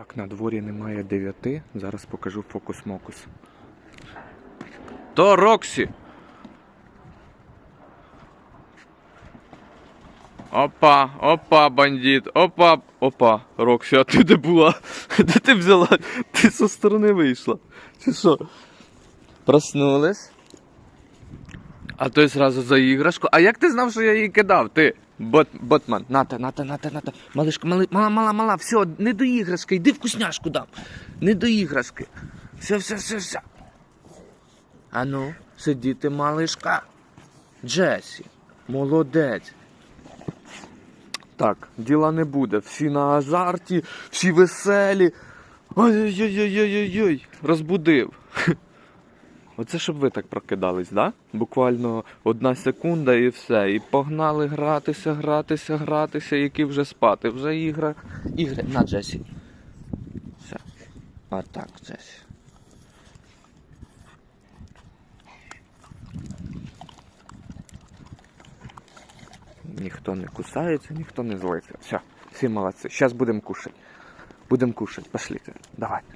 Так, на дворі немає 9. Зараз покажу фокус-мокус. То Роксі! Опа, опа, бандит, опа, опа, Роксі, а ти де була? Де ти взяла? Ти зі сторони вийшла. Чи що? Проснулись. А той зразу за іграшку. А як ти знав, що я її кидав? Ти? Бот, ботман. Ната, ната, ната, ната. Малишка, мали, мала, мала, мала, все, не до іграшки, йди вкусняшку дам. Не до іграшки. Все, все, все, все. Ану, сидіти, малишка. Джесі, молодець. Так, діла не буде. Всі на азарті, всі веселі. Ой-ой-ой-ой-ой-ой. Розбудив. Оце щоб ви так прокидались, да? Буквально одна секунда і все. І погнали гратися, гратися, гратися, які вже спати. Вже ігра. Ігри на Джесі. Все. А так, Джесі. Ніхто не кусається, ніхто не злиться. Все, всі молодці. Зараз будемо кушати. Будемо кушати. Пошліть. Давайте.